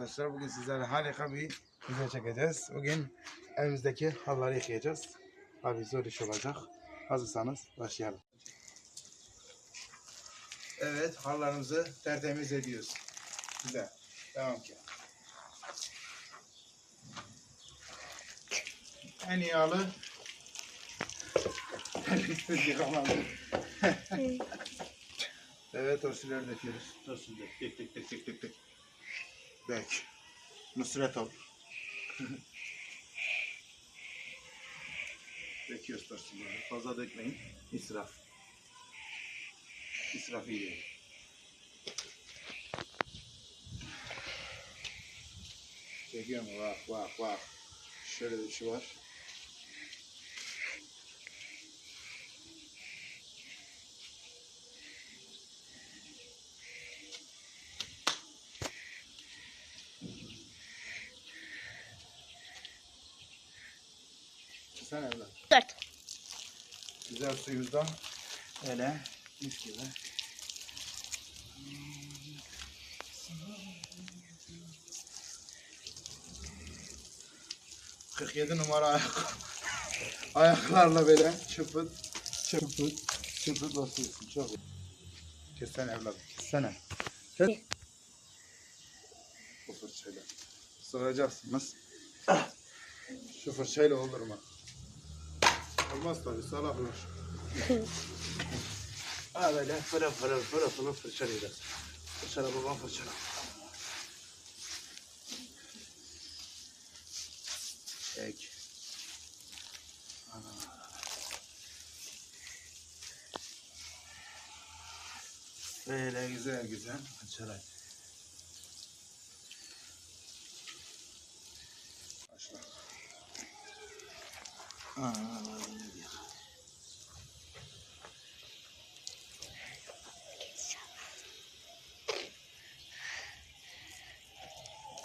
arkadaşlar. Bugün sizlerle harika bir video çekeceğiz. Bugün evimizdeki halıları yıkayacağız. Abi zor iş olacak. Hazırsanız başlayalım. Evet halılarımızı tertemiz ediyoruz. Güzel. Devam ki. En iyi halı evet torsilleri döküyoruz. Torsil dök. Dök dök dök dök dök Dök. Nusret ol. Döküyoruz torsilleri. Fazla dökmeyin. İsraf. İsraf iyi değil. Çekiyor mu? Bak bak bak. Şöyle bir şey var. Sen evlat. Dört. Güzel suyumuzdan öyle mis gibi. Kırk yedi numara ayak. Ayaklarla böyle çıpıt çıpıt çıpıt basıyorsun çok. Kessene evladım kessene. Kes. Bu fırçayla. Sıvayacaksınız. Şu fırçayla olur mu? Olmaz tabii salaklar. ha böyle fırın fırın fırın fırın fırçalayacağız. Fırçala babam fırçala. Çek. Böyle güzel güzel fırçala. Başla. Aa, ne diyor?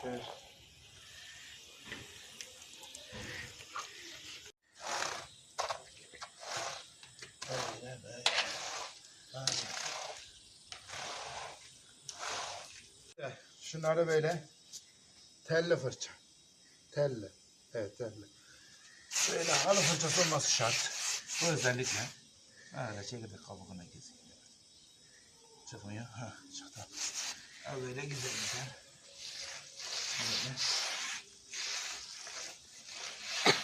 Evet. Böyle böyle. Böyle. Eh, Şunları böyle telli fırça. Telli. Evet telli. Böyle halı fırçası olması şart. Bu özellikle. Öyle çekirdek kabuğuna geziyor. Çıkmıyor. Ha, çıktı. Böyle güzel güzel.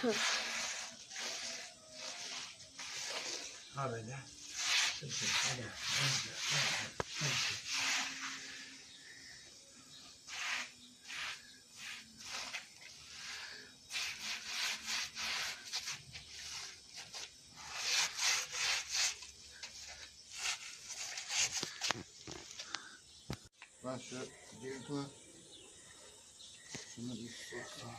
Böyle. Ha böyle. Şimdi, hadi. Hadi, hadi, hadi. Ben şu girdi. Şunu bir soksam.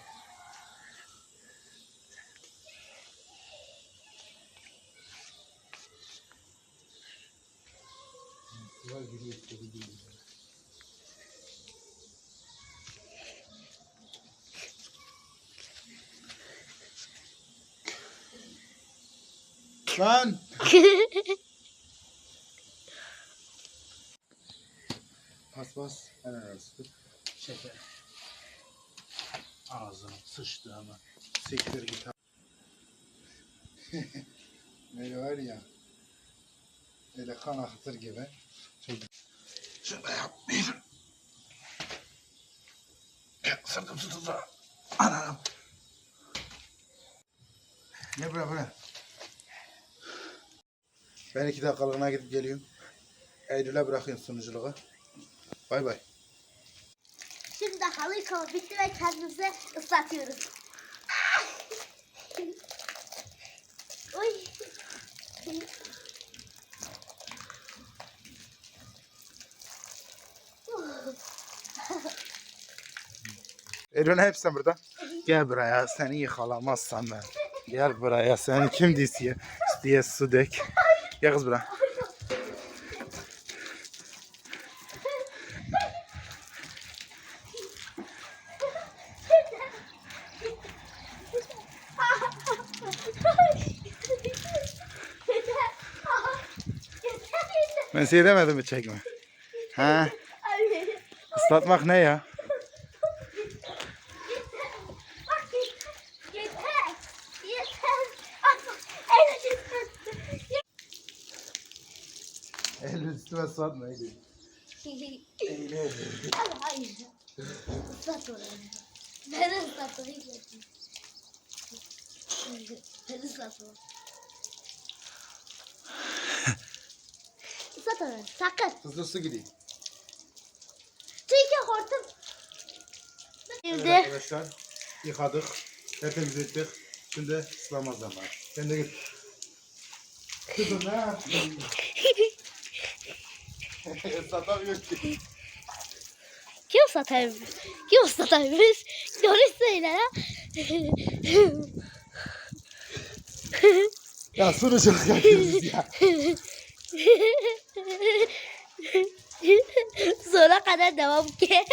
Var giriyor işte gidiyor. Lan! Bas. Hemen arası. Şeker. Ağzına sıçtı ama. Siktir git. Böyle var ya. Böyle kan akıtır gibi. Çok... Şöyle yapmayayım. Sırtım tutuldu. Anam. Gel buraya buraya. Ben iki dakikalığına gidip geliyorum. Eylül'e bırakıyorum sunuculuğu. Bay bay. Şimdi halı yıkama bitti ve kendimizi ıslatıyoruz. Oy. Eylül hepsi burada. Gel buraya seni yıkalamazsam ben. Gel buraya seni kim diyse diye su dök. Gel kız buraya. Ben size demedim mi çekme? Ha? Islatmak ne ya? El üstüme satma Eylül. Eylül. Hayır. Islat orayı. Ben ıslat orayı. Ben ıslat orayı. Orayı. Sakın. Hızlı su gideyim. Çünkü hortum. Evet arkadaşlar yıkadık. Hepimiz ettik. Şimdi ıslama zamanı. Sen de git. Kızım ne yapıyorsun? Satamıyor ki. kim satayım? Kim sataymış? Doğru söyle ya. Ya sunuculuk yapıyoruz ya. Sonra kadar devam ki.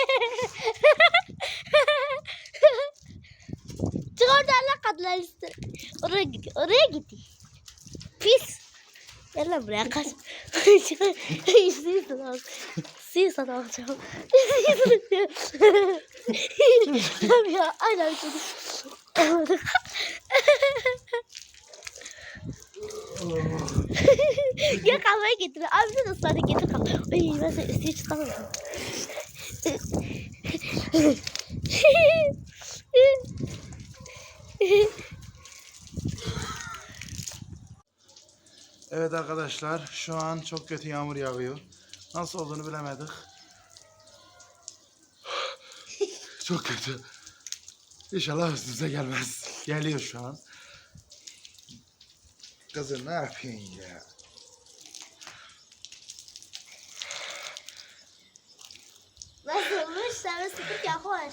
Çık oradan lan kadınlar üstüne. Oraya gidiyor. Oraya gidiyor. Pis. Gel lan buraya kaç. Suyu sana. Suyu sana alacağım. Suyu sana alacağım. ya aynen şunu. Gel kahveyi getir. Abi sen ıslanı getir kahve. Ay ben seni üstüne çıkamıyorum. Evet arkadaşlar şu an çok kötü yağmur yağıyor. Nasıl olduğunu bilemedik. çok kötü. İnşallah üstümüze gelmez. Geliyor şu an. Kızım ne yapıyorsun ya? Olmuş? Sen sıkıntı yapar.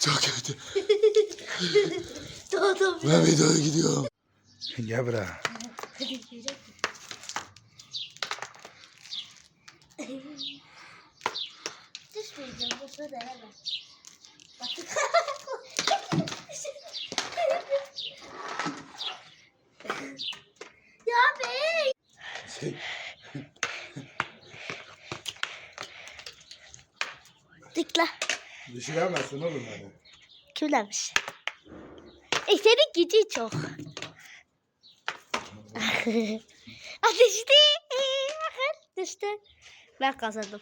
Çok kötü. Doğdum. Ben videoya gidiyorum. Gel buraya. Hadi yürü. Düşmeyeceğim. Bu su da hemen. Bak. ya bey. Tıkla. Düşüremezsin oğlum beni. Kim demiş? E senin gücü çok. ah düştü. Ee, Bakın düştü. Ben kazandım.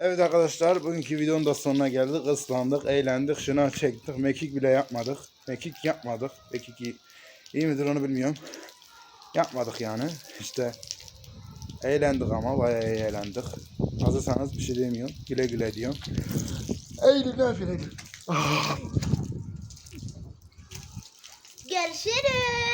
Evet arkadaşlar bugünkü videonun da sonuna geldik. Islandık, eğlendik, şınav çektik. Mekik bile yapmadık. Mekik yapmadık. Mekik iyi, iyi midir onu bilmiyorum. Yapmadık yani. İşte eğlendik ama bayağı eğlendik. Hazırsanız bir şey demiyorum. Güle güle diyorum. Eylül ne yapıyorsun Eylül? Görüşürüz.